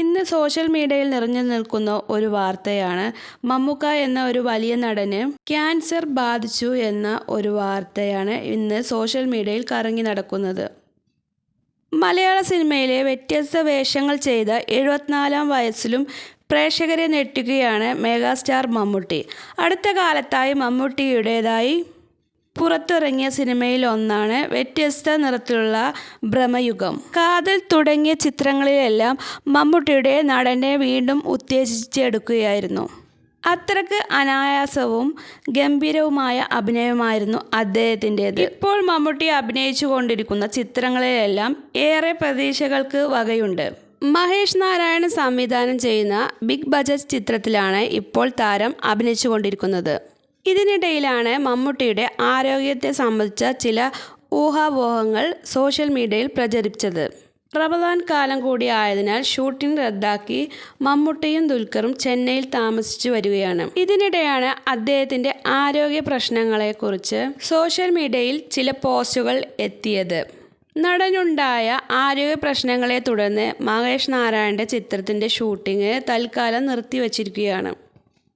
ഇന്ന് സോഷ്യൽ മീഡിയയിൽ നിറഞ്ഞു നിൽക്കുന്ന ഒരു വാർത്തയാണ് മമ്മുക്ക എന്ന ഒരു വലിയ നടന് ക്യാൻസർ ബാധിച്ചു എന്ന ഒരു വാർത്തയാണ് ഇന്ന് സോഷ്യൽ മീഡിയയിൽ കറങ്ങി നടക്കുന്നത്. മലയാള സിനിമയിലെ വ്യത്യസ്ത വേഷങ്ങൾ ചെയ്ത എഴുപത്തിനാലാം വയസ്സിലും പ്രേക്ഷകരെ ഞെട്ടുകയാണ് മെഗാസ്റ്റാർ മമ്മൂട്ടി. അടുത്ത കാലത്തായി മമ്മൂട്ടിയുടേതായി പുറത്തിറങ്ങിയ സിനിമയിൽ ഒന്നാണ് വ്യത്യസ്ത നിറത്തിലുള്ള ഭ്രമയുഗം. കാതൽ തുടങ്ങിയ ചിത്രങ്ങളിലെല്ലാം മമ്മൂട്ടിയുടെ നടനെ വീണ്ടും ഉത്തേജിച്ചെടുക്കുകയായിരുന്നു. അത്രയ്ക്ക് അനായാസവും ഗംഭീരവുമായ അഭിനയമായിരുന്നു അദ്ദേഹത്തിന്റേത്. ഇപ്പോൾ മമ്മൂട്ടി അഭിനയിച്ചു കൊണ്ടിരിക്കുന്ന ചിത്രങ്ങളിലെല്ലാം ഏറെ പ്രതീക്ഷകൾക്ക് വകയുണ്ട്. മഹേഷ് നാരായണൻ സംവിധാനം ചെയ്യുന്ന ബിഗ് ബജറ്റ് ചിത്രത്തിലാണ് ഇപ്പോൾ താരം അഭിനയിച്ചുകൊണ്ടിരിക്കുന്നത് ഇതിനിടയിലാണ് മമ്മൂട്ടിയുടെ ആരോഗ്യത്തെ സംബന്ധിച്ച ചില ഊഹാപോഹങ്ങൾ സോഷ്യൽ മീഡിയയിൽ പ്രചരിപ്പിച്ചത്. റമദാൻ കാലം കൂടി ആയതിനാൽ ഷൂട്ടിംഗ് റദ്ദാക്കി മമ്മൂട്ടിയും ദുൽഖറും ചെന്നൈയിൽ താമസിച്ചു വരികയാണ്. ഇതിനിടെയാണ് അദ്ദേഹത്തിന്റെ ആരോഗ്യ പ്രശ്നങ്ങളെക്കുറിച്ച് സോഷ്യൽ മീഡിയയിൽ ചില പോസ്റ്റുകൾ എത്തിയത്. നടനുണ്ടായ ആരോഗ്യ പ്രശ്നങ്ങളെ തുടർന്ന് മഹേഷ് നാരായണന്റെ ചിത്രത്തിന്റെ ഷൂട്ടിംഗ് തൽക്കാലം നിർത്തിവച്ചിരിക്കുകയാണ്.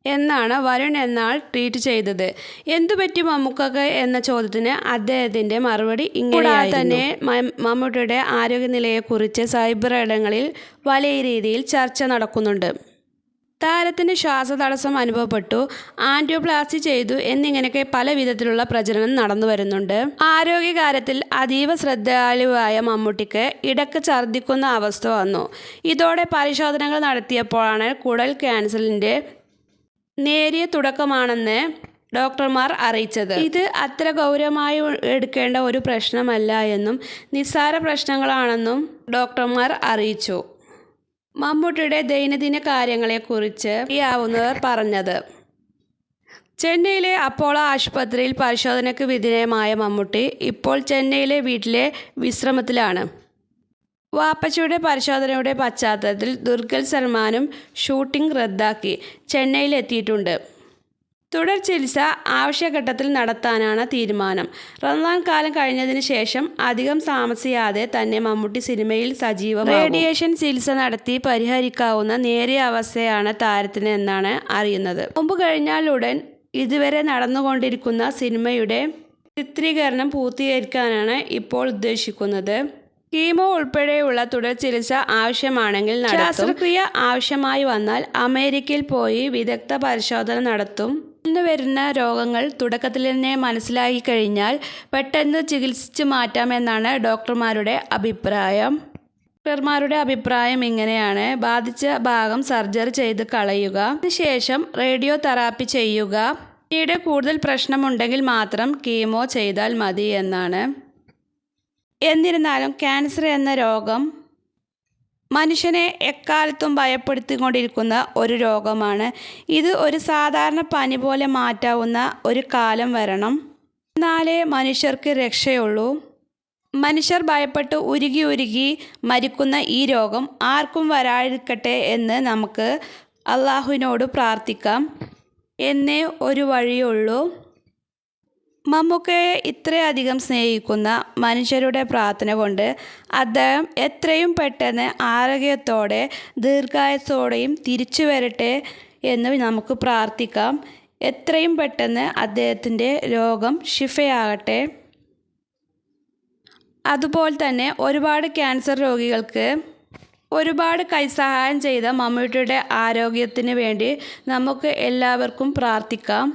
എന്നാണ് വരുൺ എന്നാൾ ട്വീറ്റ് ചെയ്തത്. എന്തുപറ്റി മമ്മൂക്കക്ക് എന്ന ചോദ്യത്തിന് അദ്ദേഹത്തിന്റെ മറുപടി ഇങ്ങനെ തന്നെ മമ്മൂട്ടിയുടെ ആരോഗ്യനിലയെക്കുറിച്ച് സൈബർ ഇടങ്ങളിൽ വലിയ രീതിയിൽ ചർച്ച നടക്കുന്നുണ്ട്. താരത്തിന് ശ്വാസതടസ്സം അനുഭവപ്പെട്ടു ആന്റിയോപ്ലാസ്റ്റി ചെയ്തു എന്നിങ്ങനെയൊക്കെ പല വിധത്തിലുള്ള പ്രചരണം നടന്നു വരുന്നുണ്ട്. ആരോഗ്യകാര്യത്തിൽ അതീവ ശ്രദ്ധാലുവായ മമ്മൂട്ടിക്ക് ഇടയ്ക്ക് ഛർദ്ദിക്കുന്ന അവസ്ഥ വന്നു. ഇതോടെ പരിശോധനകൾ നടത്തിയപ്പോഴാണ് കുടൽ ക്യാൻസറിന്റെ നേരിയ തുടക്കമാണെന്ന് ഡോക്ടർമാർ അറിയിച്ചത്. ഇത് അത്ര ഗൗരവമായി എടുക്കേണ്ട ഒരു പ്രശ്നമല്ല എന്നും നിസ്സാര പ്രശ്നങ്ങളാണെന്നും ഡോക്ടർമാർ അറിയിച്ചു. മമ്മൂട്ടിയുടെ ദൈനംദിന കാര്യങ്ങളെക്കുറിച്ച് അറിയാവുന്നവർ പറഞ്ഞത്. ചെന്നൈയിലെ അപ്പോളോ ആശുപത്രിയിൽ പരിശോധനയ്ക്ക് വിധേയമായ മമ്മൂട്ടി ഇപ്പോൾ ചെന്നൈയിലെ വീട്ടിലെ വിശ്രമത്തിലാണ്. വാപ്പച്ചിയുടെ പരിശോധനയുടെ പശ്ചാത്തലത്തിൽ ദുർഗൽ സൽമാനും ഷൂട്ടിംഗ് റദ്ദാക്കി ചെന്നൈയിലെത്തിയിട്ടുണ്ട്. തുടർ ചികിത്സ ആവശ്യഘട്ടത്തിൽ നടത്താനാണ് തീരുമാനം. റമദാൻ കാലം കഴിഞ്ഞതിന് ശേഷം അധികം താമസിയാതെ തന്നെ മമ്മൂട്ടി സിനിമയിൽ സജീവം റേഡിയേഷൻ ചികിത്സ നടത്തി പരിഹരിക്കാവുന്ന നേരിയ അവസ്ഥയാണ് താരത്തിന് എന്നാണ് അറിയുന്നത്. മുമ്പ് കഴിഞ്ഞാലുടൻ ഇതുവരെ നടന്നുകൊണ്ടിരിക്കുന്ന സിനിമയുടെ ചിത്രീകരണം പൂർത്തീകരിക്കാനാണ് ഇപ്പോൾ ഉദ്ദേശിക്കുന്നത്. കീമോ ഉൾപ്പെടെയുള്ള തുടർ ചികിത്സ ആവശ്യമാണെങ്കിൽ ശസ്ത്രക്രിയ ആവശ്യമായി വന്നാൽ അമേരിക്കയിൽ പോയി വിദഗ്ധ പരിശോധന നടത്തും. ഇന്ന് വരുന്ന രോഗങ്ങൾ തുടക്കത്തിൽ തന്നെ മനസ്സിലാക്കി കഴിഞ്ഞാൽ പെട്ടെന്ന് ചികിത്സിച്ച് മാറ്റാമെന്നാണ് ഡോക്ടർമാരുടെ അഭിപ്രായം. ഡോക്ടർമാരുടെ അഭിപ്രായം ഇങ്ങനെയാണ്. ബാധിച്ച ഭാഗം സർജറി ചെയ്ത് കളയുക. അതിനുശേഷം റേഡിയോ തെറാപ്പി ചെയ്യുക. പിന്നീട് കൂടുതൽ പ്രശ്നമുണ്ടെങ്കിൽ മാത്രം കീമോ ചെയ്താൽ മതി എന്നാണ്. എന്നിരുന്നാലും ക്യാൻസർ എന്ന രോഗം മനുഷ്യനെ എക്കാലത്തും ഭയപ്പെടുത്തിക്കൊണ്ടിരിക്കുന്ന ഒരു രോഗമാണ്. ഇത് ഒരു സാധാരണ പനി പോലെ മാറ്റാവുന്ന ഒരു കാലം വരണം. എന്നാലേ മനുഷ്യർക്ക് രക്ഷയുള്ളൂ. മനുഷ്യർ ഭയപ്പെട്ട് ഉരുകി ഉരുകി മരിക്കുന്ന ഈ രോഗം ആർക്കും വരാതിരിക്കട്ടെ എന്ന് നമുക്ക് അള്ളാഹുവിനോട് പ്രാർത്ഥിക്കാം. എന്നേ ഒരു വഴിയുള്ളൂ. മമ്മൂക്കയെ ഇത്രയധികം സ്നേഹിക്കുന്ന മനുഷ്യരുടെ പ്രാർത്ഥന കൊണ്ട് അദ്ദേഹം എത്രയും പെട്ടെന്ന് ആരോഗ്യത്തോടെ ദീർഘായുസോടെയും തിരിച്ചു വരട്ടെ എന്ന് നമുക്ക് പ്രാർത്ഥിക്കാം. എത്രയും പെട്ടെന്ന് അദ്ദേഹത്തിന്റെ രോഗം ഷിഫയാകട്ടെ അതുപോലെ തന്നെ ഒരുപാട് ക്യാൻസർ രോഗികൾക്ക് ഒരുപാട് കൈസഹായം ചെയ്ത മമ്മൂട്ടിയുടെ ആരോഗ്യത്തിന് വേണ്ടി നമുക്ക് എല്ലാവർക്കും പ്രാർത്ഥിക്കാം.